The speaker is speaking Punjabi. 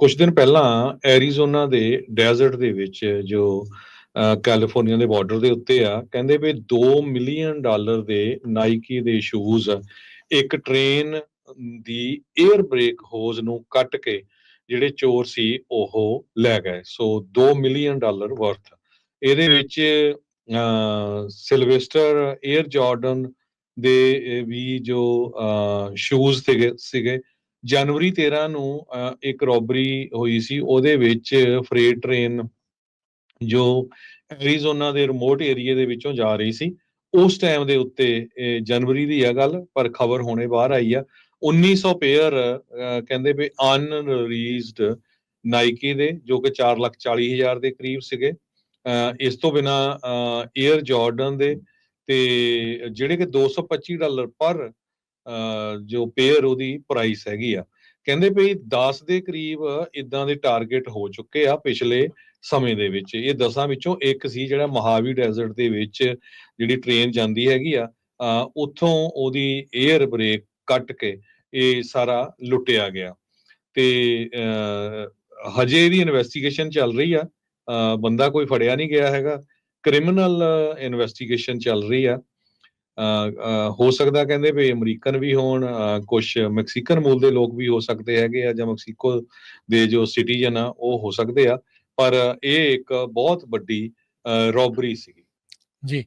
ਕੁਝ ਦਿਨ ਪਹਿਲਾਂ ਐਰੀਜ਼ੋਨਾ ਦੇ ਡੈਜ਼ਰਟ ਦੇ ਵਿੱਚ ਜੋ ਕੈਲੀਫੋਰਨੀਆ ਦੇ ਬਾਰਡਰ ਦੇ ਉੱਤੇ ਆ, ਕਹਿੰਦੇ ਵੀ 2 ਮਿਲੀਅਨ ਡਾਲਰ ਦੇ ਨਾਈਕੀ ਦੇ ਸ਼ੂਜ਼ ਇੱਕ ਟ੍ਰੇਨ ਦੀ 에ਅਰ ਬ੍ਰੇਕ ਹੋਜ਼ ਨੂੰ ਕੱਟ ਕੇ ਜਿਹੜੇ ਚੋਰ ਸੀ ਉਹ ਲੈ ਗਏ। ਸੋ 2 ਮਿਲੀਅਨ ਡਾਲਰ ਵਰਥ ਇਹਦੇ ਵਿੱਚ ਸਿਲਵੈਸਟਰ 에ਅਰ ਜਾਰਡਨ ਦੇ ਵੀ ਜੋ ਸ਼ੂਜ਼ ਸੀਗੇ ਸੀਗੇ ਜਨਵਰੀ 13 ਨੂੰ ਇੱਕ ਰੋਬਰੀ ਹੋਈ ਸੀ ਉਹਦੇ ਵਿੱਚ ਫਰੇਟ ਟ੍ਰੇਨ ਜੋ ਐਰੀਜ਼ੋਨਾ ਦੇ ਰਿਮੋਟ ਏਰੀਆ ਦੇ ਵਿੱਚੋਂ ਜਾ ਰਹੀ ਸੀ ਉਸ ਟਾਈਮ ਦੇ ਉੱਤੇ ਜਨਵਰੀ ਦੀ ਆ ਗੱਲ ਪਰ ਖਬਰ ਹੁਣੇ ਬਾਹਰ ਆਈ ਆ। 1900 ਪੇਅਰ ਕਹਿੰਦੇ ਵੀ ਅਨਰੀਲੀਜ਼ਡ ਨਾਈਕੀ ਦੇ ਜੋ ਕਿ 440000 ਦੇ ਕਰੀਬ ਸੀਗੇ। ਅ, ਇਸ ਤੋਂ ਬਿਨਾ 에ਅਰ ਜਾਰਡਨ ਦੇ ਤੇ ਜਿਹੜੇ ਕਿ 225 ਡਾਲਰ ਪਰ ਜੋ ਪੇਅਰ ਉਹਦੀ ਪ੍ਰਾਈਸ ਹੈਗੀ ਆ। ਕਹਿੰਦੇ ਵੀ 10 ਦੇ ਕਰੀਬ ਇਦਾਂ ਦੇ ਟਾਰਗੇਟ ਹੋ ਚੁੱਕੇ ਆ ਪਿਛਲੇ ਸਮੇਂ ਦੇ ਵਿੱਚ। ਇਹ ਦਸਾਂ ਵਿੱਚੋਂ ਇੱਕ ਸੀ ਜਿਹੜਾ ਮਹਾਵੀ ਡੈਜ਼ਰਟ ਦੇ ਵਿੱਚ ਜਿਹੜੀ ਟ੍ਰੇਨ ਜਾਂਦੀ ਹੈਗੀ ਆ ਉੱਥੋਂ ਉਹਦੀ 에ਅਰ ਬ੍ਰੇਕ ਕੱਟ ਕੇ ਇਹ ਸਾਰਾ ਲੁੱਟਿਆ ਗਿਆ। ਤੇ ਅ, ਹਜੇ ਇਹਦੀ ਇਨਵੈਸਟੀਗੇਸ਼ਨ ਚੱਲ ਰਹੀ ਆ। ਬੰਦਾ ਕੋਈ ਫੜਿਆ ਨਹੀਂ ਗਿਆ ਹੈਗਾ। ਕ੍ਰਿਮੀਨਲ ਇਨਵੈਸਟੀਗੇਸ਼ਨ ਚੱਲ ਰਹੀ ਆ। ਹੋ ਸਕਦਾ ਕਹਿੰਦੇ ਵੀ ਅਮਰੀਕਨ ਵੀ ਹੋਣ ਕੁਝ ਮੈਕਸੀਕਨ ਮੂਲ ਦੇ ਲੋਕ ਵੀ ਹੋ ਸਕਦੇ ਹੈਗੇ ਆ ਜਾਂ ਮੈਕਸੀਕੋ ਦੇ ਜੋ ਸਿਟੀਜ਼ਨ ਆ, ਉਹ ਹੋ ਸਕਦੇ ਆ। ਪਰ ਇਹ ਇੱਕ ਬਹੁਤ ਵੱਡੀ ਰੋਬਰੀ ਸੀਗੀ। ਜੀ।